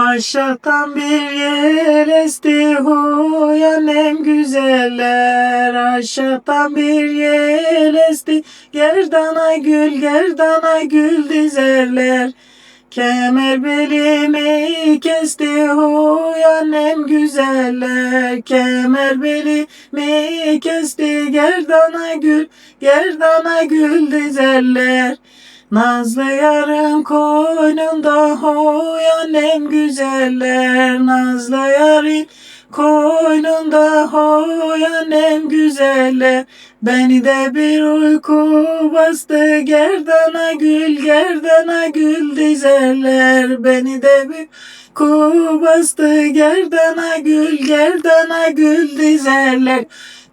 Aşağıdan bir yel esti huy annem güzeller. Aşağıdan bir yel esti Gerdana gül gerdana gül dizerler. Kemer belimi kesti huy annem güzeller. Kemer belimi kesti gerdana gül gerdana gül dizerler. Nazlı yarın koynunda hoy annem güzeller Nazlı yarın koynunda hoy annem güzeller Beni de bir uyku bastı gerdana gül gerdana gül dizerler Beni de bir uyku bastı gerdana gül gerdana gül dizerler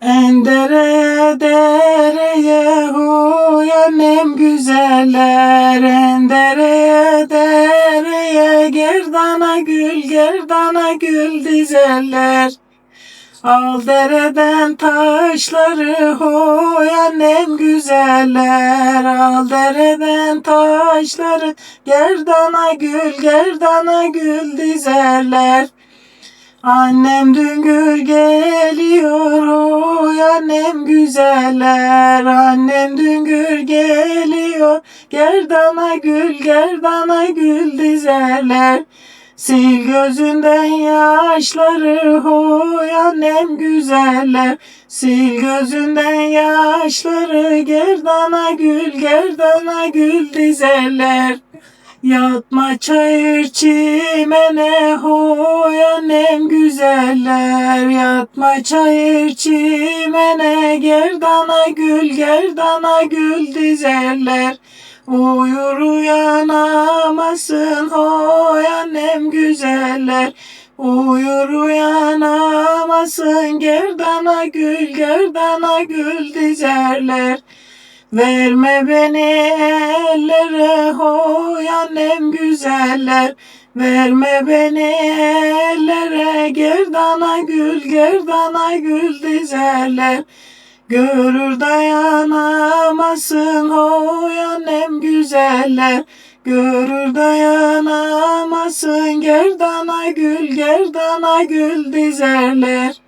Endere dereye huy annem güzeller. Endere dereye gerdana gül gerdana gül dizerler Al dereden taşları huy annem güzeller. Al dereden taşları gerdana gül gerdana gül dizerler Annem düngür geliyor annem güzeller Annem düngür geliyor. Gerdana gül gerdana gül dizerler. Sil gözünden yaşları hoy annem güzeller. Sil gözünden yaşları gerdana gül gerdana gül dizerler Yatma çayır çimene hoy annem güzeller. Yatma çayır çimene gerdana gül gerdana gül dizerler. Uyur uyanamazsın hoy annem güzeller. Uyur uyanamazsın gerdana gül gerdana gül dizerler Verme beni ellere hoy annem güzeller. Verme beni ellere gerdana gül gerdana gül dizerler. Görür dayanamazsın hoy annem güzeller. Görür dayanamazsın gerdana gül gerdana gül dizerler